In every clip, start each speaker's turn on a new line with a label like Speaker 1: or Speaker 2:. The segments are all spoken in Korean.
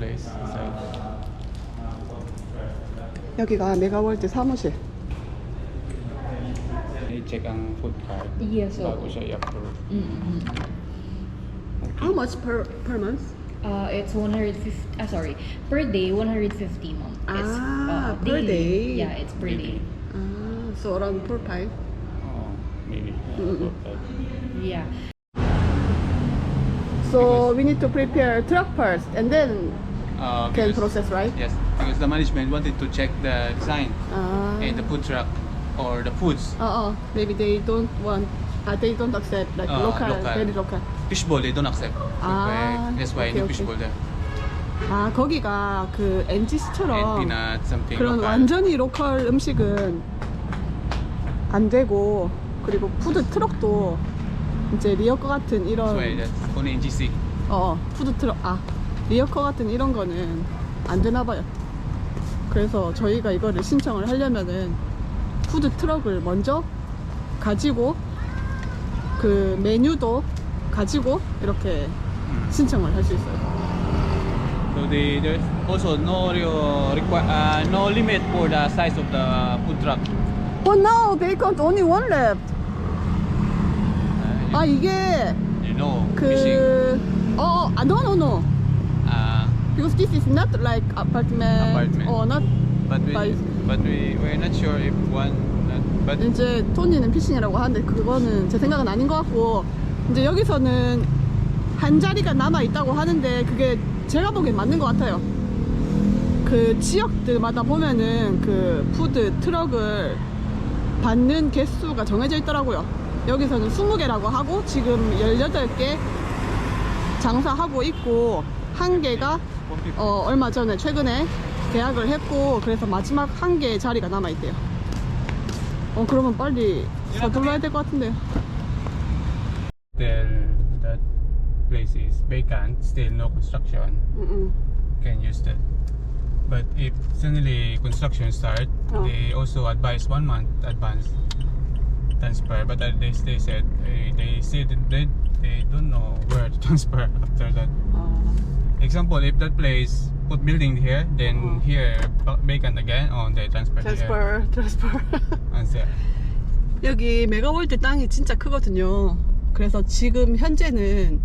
Speaker 1: place itself. 여기가 메가월드 사무실.
Speaker 2: Check-in food card.
Speaker 3: Yes,
Speaker 2: sir.
Speaker 3: Mm-hmm.
Speaker 1: How much per per month?
Speaker 3: Uh, it's 150. Ah, uh, sorry, per day 150, mom. It's,
Speaker 1: Ah,
Speaker 3: uh,
Speaker 1: per day.
Speaker 3: Yeah, it's per day.
Speaker 1: Ah, so around four five.
Speaker 2: Oh, maybe.
Speaker 1: Yeah, Mm-mm.
Speaker 3: Yeah.
Speaker 1: So we need to prepare truck first, and then
Speaker 2: Uh,
Speaker 1: can
Speaker 2: because-
Speaker 1: process, right?
Speaker 2: Yes, because the management wanted to check the design
Speaker 1: Ah.
Speaker 2: and the food truck or the foods.
Speaker 1: Oo, maybe they don't want, uh, they don't accept like
Speaker 2: Ah,
Speaker 1: local,
Speaker 2: local.
Speaker 1: very local.
Speaker 2: Fishbowl, they don't accept.
Speaker 1: Ah,
Speaker 2: That's why
Speaker 1: okay,
Speaker 2: no
Speaker 1: okay.
Speaker 2: fishbowl there.
Speaker 1: 아 거기가 그
Speaker 2: And
Speaker 1: MGC처럼
Speaker 2: peanut, something
Speaker 1: 그런
Speaker 2: local.
Speaker 1: 완전히 로컬 음식은 안 되고 그리고 푸드 트럭도 이제 리어커 같은
Speaker 2: That's
Speaker 1: 이런
Speaker 2: why that's only in GC.
Speaker 1: 어 푸드 트럭 아 리어커 같은 이런 거는 안 되나 봐요. 그래서 저희가 이거를 신청을 하려면은 푸드 트럭을 먼저 가지고 그 메뉴도 가지고 이렇게 신청을 할 수 있어요.
Speaker 2: So they, there's also no uh, require uh, no limit for the size of the food truck.
Speaker 1: But now they got only one left.
Speaker 2: Uh,
Speaker 1: 아 이게
Speaker 2: you know, fishing.
Speaker 1: 그 어, 아, no, no, no. Because this is not like apartment.
Speaker 2: Apartment.
Speaker 1: 어, not.
Speaker 2: but we, but we we're not sure if one. Not, but
Speaker 1: 이제 토니는 피싱이라고 하는데 그거는 제 생각은 아닌 것 같고 이제 여기서는 한 자리가 남아 있다고 하는데 그게 제가 보기엔 맞는 것 같아요. 그 지역들마다 보면은 그 푸드 트럭을 받는 개수가 정해져 있더라고요. 여기서는 20개라고 하고 지금 18개 장사하고 있고 한 개가 어, 얼마 전에 최근에 계약을 했고 그래서 마지막 한 개의 자리가 남아 있대요. 어 그러면 빨리 서둘러야 될 것 같은데요.
Speaker 2: still that place is vacant, still no construction.
Speaker 1: 응,
Speaker 2: Can use that. But if suddenly construction start,
Speaker 1: Oh.
Speaker 2: they also advise one month advance transfer. But uh, they they said uh, they said that they they don't know where to transfer after that.
Speaker 1: 응. 어,
Speaker 2: Example, if that place put building here, then
Speaker 1: Oh.
Speaker 2: here uh, vacant again, oh they transfer.
Speaker 1: 트랜스퍼, 트랜스퍼.
Speaker 2: And so,
Speaker 1: 여기 메가월드 땅이 진짜 크거든요. 그래서 지금 현재는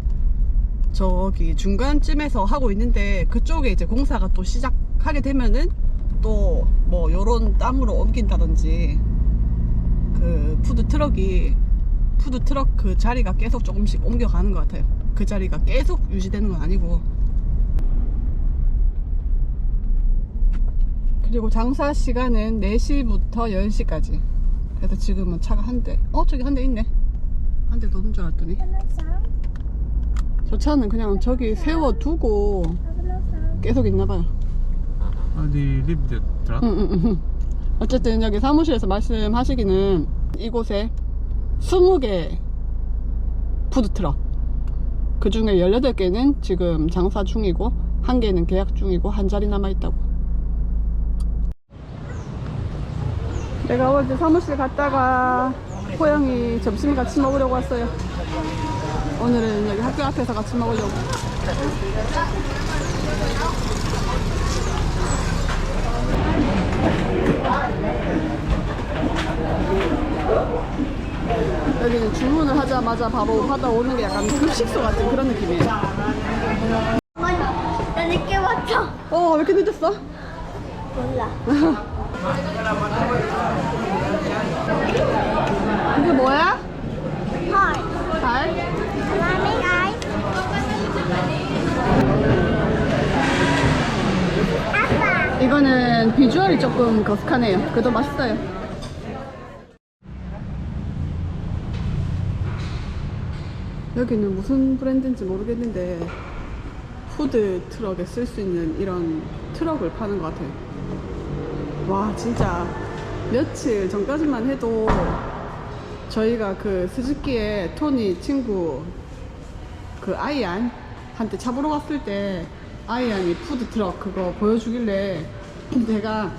Speaker 1: 저기 중간쯤에서 하고 있는데 그쪽에 이제 공사가 또 시작하게 되면은 또 뭐 요런 땅으로 옮긴다든지 그 푸드 트럭이 푸드 트럭 그 자리가 계속 조금씩 옮겨가는 것 같아요. 그 자리가 계속 유지되는 건 아니고 그리고 장사 시간은 4시부터 10시까지. 그래서 지금은 차가 한 대. 어, 저기 한 대 있네. 한대더 넣은 줄 알았더니. 저 차는 그냥 저기 세워두고 계속 있나봐요. 응, 응, 응. 어쨌든 여기 사무실에서 말씀하시기는 이곳에 20개 푸드트럭. 그 중에 18개는 지금 장사 중이고, 한 개는 계약 중이고, 한 자리 남아있다고. 내가 어제 사무실 갔다가 호영이 점심 같이 먹으려고 왔어요. 오늘은 여기 학교 앞에서 같이 먹으려고. 여기는 주문을 하자마자 바로 받아오는 게 약간 급식소 같은 그런 느낌이에요.
Speaker 4: 어머니, 나 늦게 왔어.
Speaker 1: 어, 왜 이렇게 늦었어?
Speaker 4: 몰라.
Speaker 1: 이게 뭐야?
Speaker 4: 헐.
Speaker 1: 달?
Speaker 4: 아빠.
Speaker 1: 이거는 비주얼이 조금 거스하네요. 그래도 맛있어요. 여기는 무슨 브랜드인지 모르겠는데 푸드 트럭에 쓸 수 있는 이런 트럭을 파는 것 같아요. 와 진짜. 며칠 전까지만 해도 저희가 그 스즈키의 토니 친구 그 아이안 한테 차 보러 갔을 때 아이안이 푸드 트럭 그거 보여주길래 내가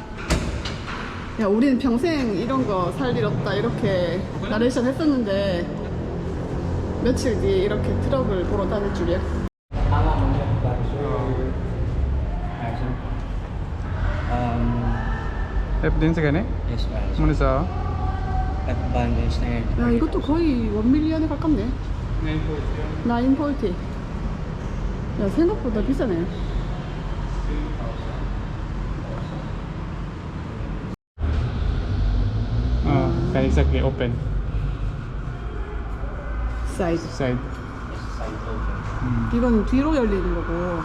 Speaker 1: 야 우리는 평생 이런 거 살 일 없다 이렇게 나레이션 했었는데 며칠 뒤에 이렇게 트럭을 보러 다닐 줄이야
Speaker 2: Um, F gani?
Speaker 5: Yes, guys.
Speaker 2: Muna sa
Speaker 5: F-bandage na yun.
Speaker 1: 야 이것도 거의 원밀리언에 가깝네 940야 생각보다 비싸네
Speaker 2: Oh, can exactly open
Speaker 1: 사이즈
Speaker 2: side.
Speaker 1: 이건 뒤로 열리는 거고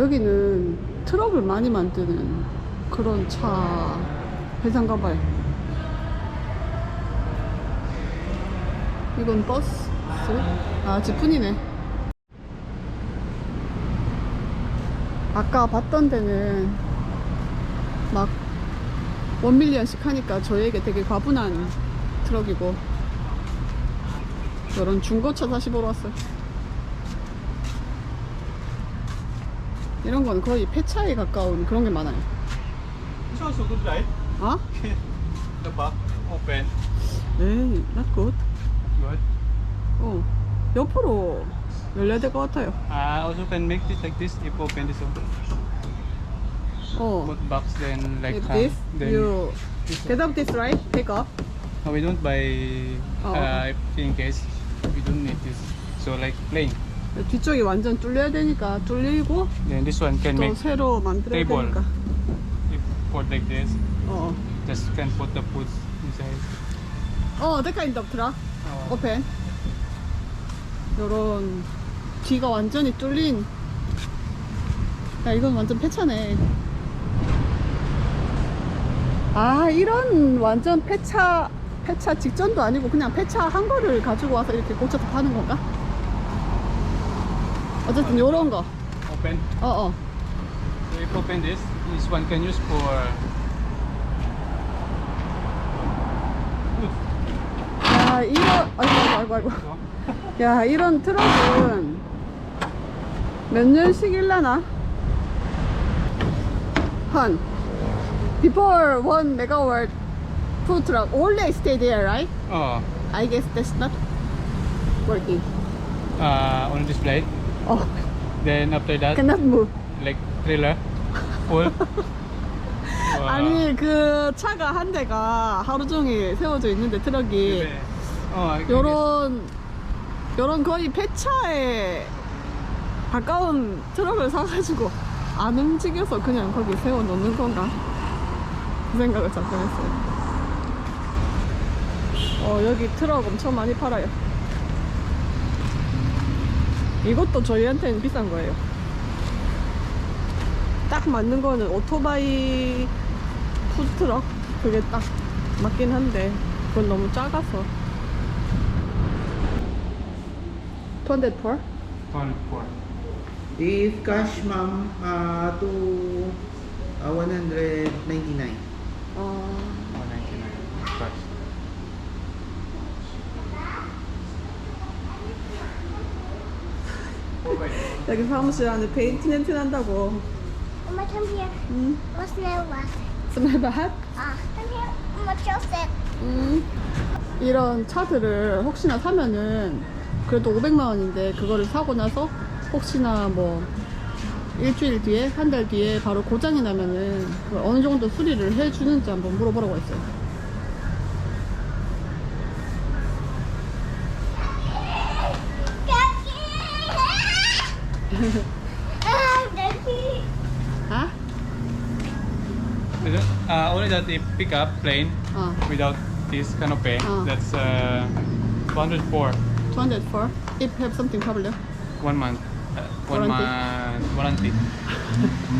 Speaker 1: 여기는 트럭을 많이 만드는 그런 차 회사인가 봐요. 이건 버스? 아 지푼이네. 아까 봤던 데는 막 원밀리언씩 하니까 저에게 되게 과분한 트럭이고 이런 중고차 다시 보러 왔어요 이런 건 거의 폐차에 가까운 그런 게 많아요
Speaker 2: It's also good, right?
Speaker 1: 아?
Speaker 2: The back open.
Speaker 1: 에이 not good
Speaker 2: Good.
Speaker 1: 어 옆으로 열려야 될 것 같아요
Speaker 2: Uh, also can make this like this if open this one.
Speaker 1: 어
Speaker 2: Put box then like
Speaker 1: If
Speaker 2: uh,
Speaker 1: this
Speaker 2: then
Speaker 1: you get up this right take off
Speaker 2: No, we don't buy
Speaker 1: Oh,
Speaker 2: uh, in case we don't need this. So like plain.
Speaker 1: 뒤쪽이 완전 뚫려야 되니까 뚫리고
Speaker 2: Then this one can
Speaker 1: 또
Speaker 2: make
Speaker 1: 새로 만들어야
Speaker 2: table.
Speaker 1: 되니까
Speaker 2: if put like this.
Speaker 1: 어
Speaker 2: Just can put the foods inside.
Speaker 1: 어, that kind of truck
Speaker 2: Oh.
Speaker 1: open 요런 뒤가 완전히 뚫린 야 이건 완전 폐차네 아 이런 완전 폐차 폐차 직전도 아니고 그냥 폐차 한 거를 가지고 와서 이렇게 고쳐서 파는 건가? 어쨌든 요런 거
Speaker 2: Open.
Speaker 1: 어어
Speaker 2: So if open this, this one can use for food.
Speaker 1: 야 이런 아이고 아이고 아이고 아이고 야 이런 트럭은 몇 년씩 일라나? 한 Before one megawatt food truck only stay there right?
Speaker 2: Oh,
Speaker 1: I guess that's not working
Speaker 2: uh, on display.
Speaker 1: Oh
Speaker 2: Then after that,
Speaker 1: cannot move
Speaker 2: like trailer, full.
Speaker 1: 아니 그 차가 한 대가 하루 종일 세워져 있는데 트럭이
Speaker 2: Oh, I guess.
Speaker 1: 요런 요런 거의 폐차에 가까운 트럭을 사가지고 안 움직여서 그냥 거기 세워 놓는 건가? 그 생각을 잠깐 했어요. 어, 여기 트럭 엄청 많이 팔아요. 이것도 저희한테는 비싼 거예요. 딱 맞는 거는 오토바이 푸드트럭? 그게 딱 맞긴 한데, 그건 너무 작아서. 204?
Speaker 2: One four.
Speaker 6: If cash, ma'am, uh, to uh, 199.
Speaker 1: 어,
Speaker 2: 199. Cash.
Speaker 1: 여기 사무실 안에 페인트 냄새 난다고.
Speaker 4: Oma, come here.
Speaker 1: 응?
Speaker 4: What's the last?
Speaker 1: 스멜 밭?
Speaker 4: Ah, come here. Just it.
Speaker 1: 응. 이런 차들을 혹시나 사면은 그래도 500만 원인데 그거를 사고 나서 혹시나 뭐 일주일 뒤에 한 달 뒤에 바로 고장이 나면은 그 어느 정도 수리를 해주는지 한번 물어보라고 했어요.
Speaker 4: Ah.
Speaker 1: 아?
Speaker 2: Uh, only that if pick up plane
Speaker 1: 어.
Speaker 2: without this canopy,
Speaker 1: Oh.
Speaker 2: that's uh, 204.
Speaker 1: 204. If have something problem.
Speaker 2: One month. Uh, one
Speaker 1: Warranty.
Speaker 2: month warranty.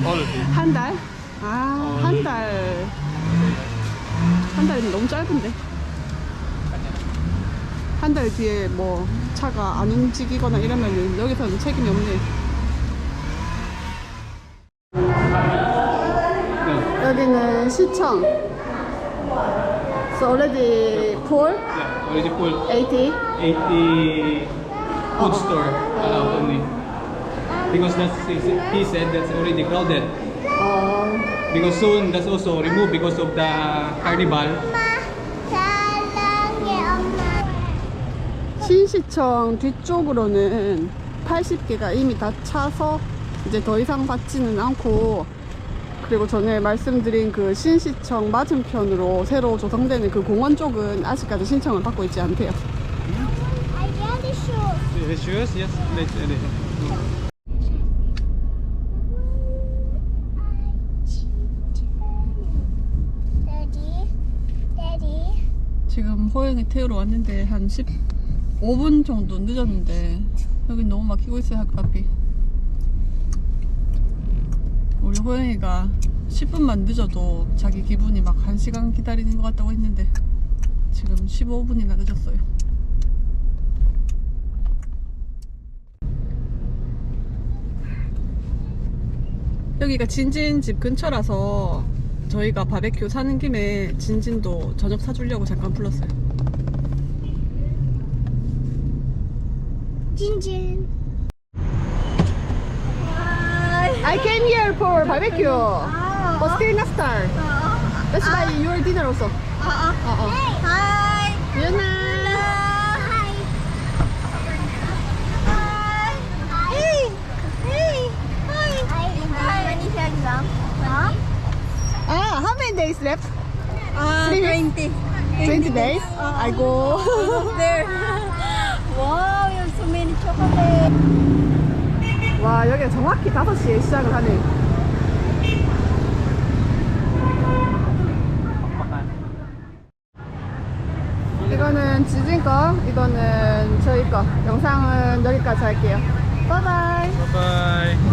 Speaker 2: All.
Speaker 1: 한 달? 아,
Speaker 2: 어.
Speaker 1: 한 달. 한 달이면 너무 짧은데. 한 달 뒤에 뭐 차가 안 움직이거나 이러면 여기서는 책임이 없네. 여기는 시청. So already full?
Speaker 2: Yeah, already full.
Speaker 1: 80?
Speaker 2: 80 food store allowed only. Because that's he said that's already crowded.
Speaker 1: 어,
Speaker 2: Because soon that's also removed because of the carnival.
Speaker 4: 사랑해, 엄마.
Speaker 1: 신시청 뒤쪽으로는 80개가 이미 다 차서 이제 더 이상 받지는 않고 그리고 전에 말씀드린 그 신시청 맞은편으로 새로 조성되는 그 공원 쪽은 아직까지 신청을 받고 있지 않대요. 지금 호영이 태우러 왔는데 한 15분 정도 늦었는데 여기 너무 막히고 있어요 학교 앞이 우리 호영이가 10분만 늦어도 자기 기분이 막 1시간 기다리는 것 같다고 했는데 지금 15분이나 늦었어요 여기가 진진 집 근처라서 저희가 바베큐 사는 김에 진진도 저녁 사주려고 잠깐 불렀어요. I here for barbecue. But still not star. That's why your dinner also. Uh-uh.
Speaker 4: Hi.
Speaker 1: Yun na.
Speaker 4: Hi. Hi. Hey. Hey. Hi. Hi. When is your exam? Huh?
Speaker 1: Ah, how many days left?
Speaker 4: Uh,
Speaker 1: Three weeks? 20 days? I go.
Speaker 4: There. wow, you have so many chocolate.
Speaker 1: 와, 여기가 정확히 5시에 시작을 하네. 이거는 지진 거, 여기까지 할게요. 바이바이.
Speaker 2: Bye-bye.